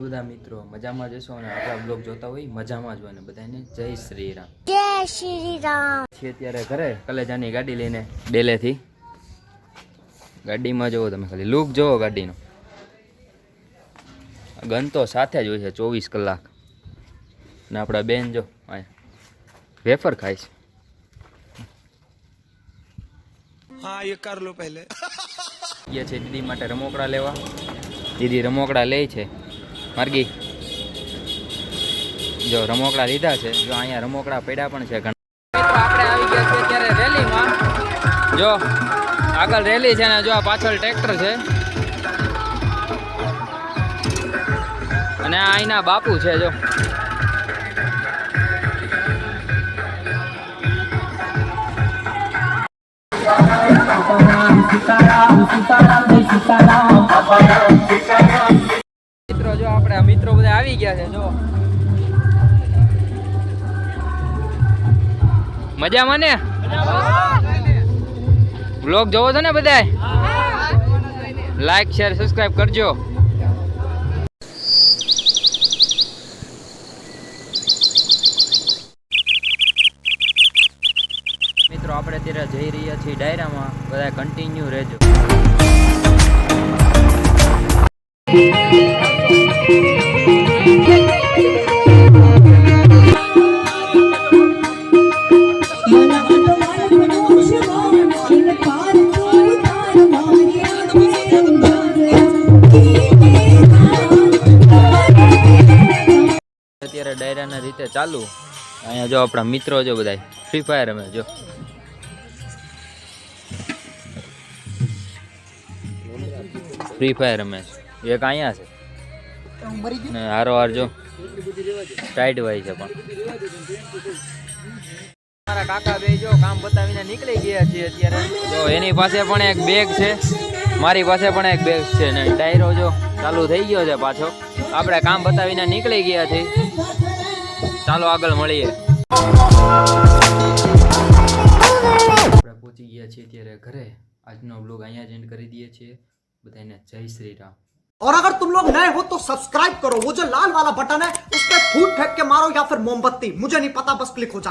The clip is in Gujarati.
બધા મિત્રો મજામાં જશો અને આપણા બ્લોગ જોતા હોય મજામાં જ હોય ને બધાને જય શ્રી રામ જય શ્રી રામ છે ત્યારે ઘરે કલેજાની ગાડી લઈને ડેલેથી. ગાડીમાં જોવો તમે ખાલી. લુક જોવો ગાડીનો. ગન તો સાથે જ હોય છે ચોવીસ કલાક. ને આપણા બેન જો અહીંયા વેફર ખાય છે. હા એ કર લો પહેલે. છે દીદી માટે રમોકડા લેવા. દીદી રમોકડા લે છે. માર્ગી. જો રમોકડા લીધા છે જો અહીંયા રમોકડા પડ્યા પણ છે ઘણા. આપણે આવી ગયા છે અત્યારે રેલીમાં. જો આગળ રેલી છે ને જો આ પાછળ ટ્રેક્ટર છે. અને આ અહીંના બાપુ છે જો. મિત્રો જો આપણે મિત્રો બધા આવી ગયા છે જો મજામાં ને? બ્લોગ જોવો છો ને બધા લાઈક શેર સબસ્ક્રાઈબ કરજો. મિત્રો, આપણે અત્યારે જઈ રહ્યા છીએ ડાયરામાં. બધા કન્ટિન્યુ રહેજો. ડાયરાના રીતે ચાલુ. અહીંયા જો આપણા મિત્રો જો બધા ફ્રી ફાયર અમે જો. ફ્રી ફાયર અમે એક અહીંયા છે. ને હારો હાર જો. ટાઈટ હોય છે પણ. મારા કાકા બે જો કામ બતાવીને નીકળી ગયા છે અત્યારે. જો એની પાસે પણ એક બેગ છે. મારી પાસે પણ એક બેગ છે ને. ટાયરો જો ચાલુ થઈ ગયો છે પાછો. આપણે કામ બતાવીને નીકળી ગયા છીએ. ચાલો આગળ મળીએ આપણે પહોંચી ગયા છીએ ત્યારે ઘરે આજનો બ્લોગ અહીંયા જ એન્ડ કરી દઈએ છીએ બધાને જય શ્રી રામ और अगर तुम लोग नए हो तो सब्सक्राइब करो वो जो लाल वाला बटन है उस पर फूट फेंक के मारो या फिर मोमबत्ती मुझे नहीं पता बस क्लिक हो जाए